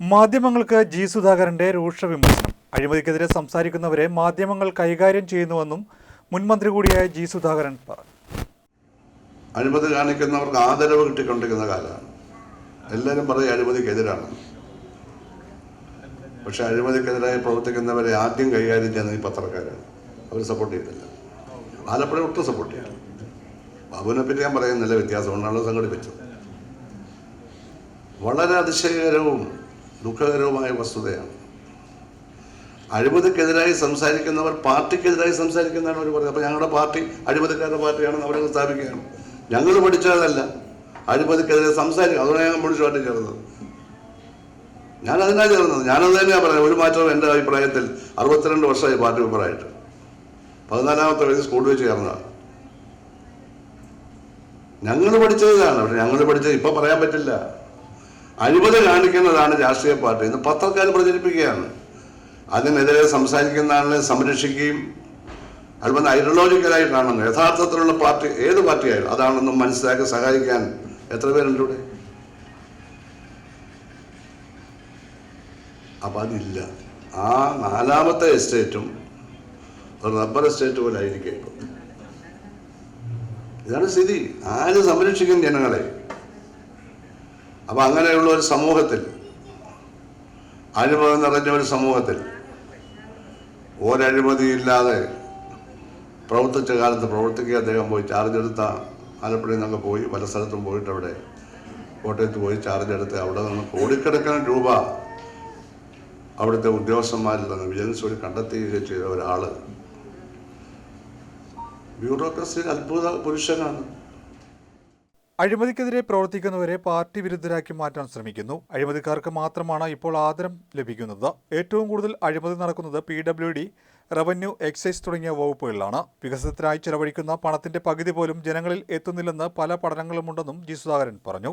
മാധ്യമങ്ങൾക്ക് ജി സുധാകരന്റെ രൂക്ഷ വിമർശനം. അഴിമതിക്കെതിരെ സംസാരിക്കുന്നവരെ മാധ്യമങ്ങൾ കൈകാര്യം ചെയ്യുന്നുവെന്നും മുൻമന്ത്രി കൂടിയായ ജി സുധാകരൻ പറഞ്ഞു. അഴിമതി കാണിക്കുന്നവർക്ക് ആദരവ് കിട്ടിക്കൊണ്ടിരിക്കുന്ന കാലമാണ്. എല്ലാവരും പറയും അഴിമതിക്കെതിരാണ്. പക്ഷെ അഴിമതിക്കെതിരായി പ്രവർത്തിക്കുന്നവരെ ആദ്യം കൈകാര്യം ചെയ്യുന്നത് ഈ പത്രക്കാരാണ്. അവർ സപ്പോർട്ട് ചെയ്തില്ല ആലപ്പുഴ ഒട്ടും സപ്പോർട്ട് ചെയ്യാം ബാബുവിനെ പറ്റി ഞാൻ പറയുന്നില്ല വ്യത്യാസം. കൊണ്ടാണ് സംഘടിപ്പിച്ചത് വളരെ അതിശയകരവും ദുഃഖകരവുമായ വസ്തുതയാണ്. അഴിമതിക്കെതിരായി സംസാരിക്കുന്നവർ പാർട്ടിക്കെതിരായി സംസാരിക്കുന്നതാണ് അവർ പറയുന്നത് അപ്പോൾ ഞങ്ങളുടെ പാർട്ടി അഴിമതിക്കാരുടെ പാർട്ടിയാണെന്ന് അവരത് സ്ഥാപിക്കുകയാണ്. ഞങ്ങൾ പഠിച്ചതല്ല. അഴിമതിക്കെതിരെ സംസാരിക്കും. അതുകൊണ്ട് ഞാൻ പാർട്ടി ചേർന്നത്. ഞാൻ അതിനാ ചേർന്നത്. ഞാനത് തന്നെയാണ് പറയുന്നത് ഒരു മാറ്റവും എന്റെ അഭിപ്രായത്തിൽ അറുപത്തിരണ്ട് വർഷമായി പാർട്ടി മെമ്പറായിട്ട്. പതിനാലാമത്തെ വയസ്സ് സ്കൂളിൽ വെച്ച് ചേർന്നതാണ്. ഞങ്ങൾ പഠിച്ചതാണ് പക്ഷെ ഞങ്ങൾ പഠിച്ചത് ഇപ്പം പറയാൻ പറ്റില്ല. അഴിമതി കാണിക്കുന്നതാണ് രാഷ്ട്രീയ പാർട്ടി ഇന്ന് പത്രക്കാർ പ്രചരിപ്പിക്കുകയാണ്. അതിനെതിരെ സംസാരിക്കുന്ന ആളിനെ സംരക്ഷിക്കുകയും അതുപോലെ ഐഡിയോളജിക്കലായി കാണുന്നു യഥാർത്ഥത്തിലുള്ള പാർട്ടി ഏത് പാർട്ടിയായാലും അതാണെന്നും മനസ്സിലാക്കി സഹായിക്കാൻ. എത്ര പേരുണ്ട് ഇവിടെ? അപ്പം അതില്ല. ആ നാലാമത്തെ എസ്റ്റേറ്റും ഒരു റബ്ബർ എസ്റ്റേറ്റ് പോലെ ആയിരിക്കും ഇതാണ് സ്ഥിതി. ആര് സംരക്ഷിക്കും ജനങ്ങളെ? അപ്പം അങ്ങനെയുള്ള ഒരു സമൂഹത്തിൽ അഴിമതി നിറഞ്ഞ ഒരു സമൂഹത്തിൽ ഒരഴിമതിയില്ലാതെ പ്രവർത്തിച്ച കാലത്ത് പ്രവർത്തിക്കുക അദ്ദേഹം പോയി ചാർജ് എടുത്ത ആലപ്പുഴയിൽ നിന്നൊക്കെ പോയി പല സ്ഥലത്തും പോയിട്ട് അവിടെ കോട്ടയത്ത് പോയി ചാർജ് എടുത്ത് അവിടെ നിന്ന് കോടിക്കണക്കിന് രൂപ അവിടുത്തെ ഉദ്യോഗസ്ഥന്മാരിൽ നിന്ന് വിജിലൻസ് വഴി കണ്ടെത്തുകയും ചെയ്ത ഒരാൾ ബ്യൂറോക്രസിയിൽ അത്ഭുത പുരുഷനാണ്. അഴിമതിക്കെതിരെ പ്രവർത്തിക്കുന്നവരെ പാർട്ടി വിരുദ്ധരാക്കി മാറ്റാൻ ശ്രമിക്കുന്നു. അഴിമതിക്കാർക്ക് മാത്രമാണ് ഇപ്പോൾ ആദരം ലഭിക്കുന്നത്. ഏറ്റവും കൂടുതൽ അഴിമതി നടക്കുന്നത് P W D revenue excise തുടങ്ങിയ വകുപ്പുകളിലാണ്. വികസനത്തിനായി ചെലവഴിക്കുന്ന പണത്തിന്റെ പകുതി പോലും ജനങ്ങളിൽ എത്തുന്നില്ലെന്ന് പല പഠനങ്ങളുമുണ്ടെന്നും ജി സുധാകരൻ പറഞ്ഞു.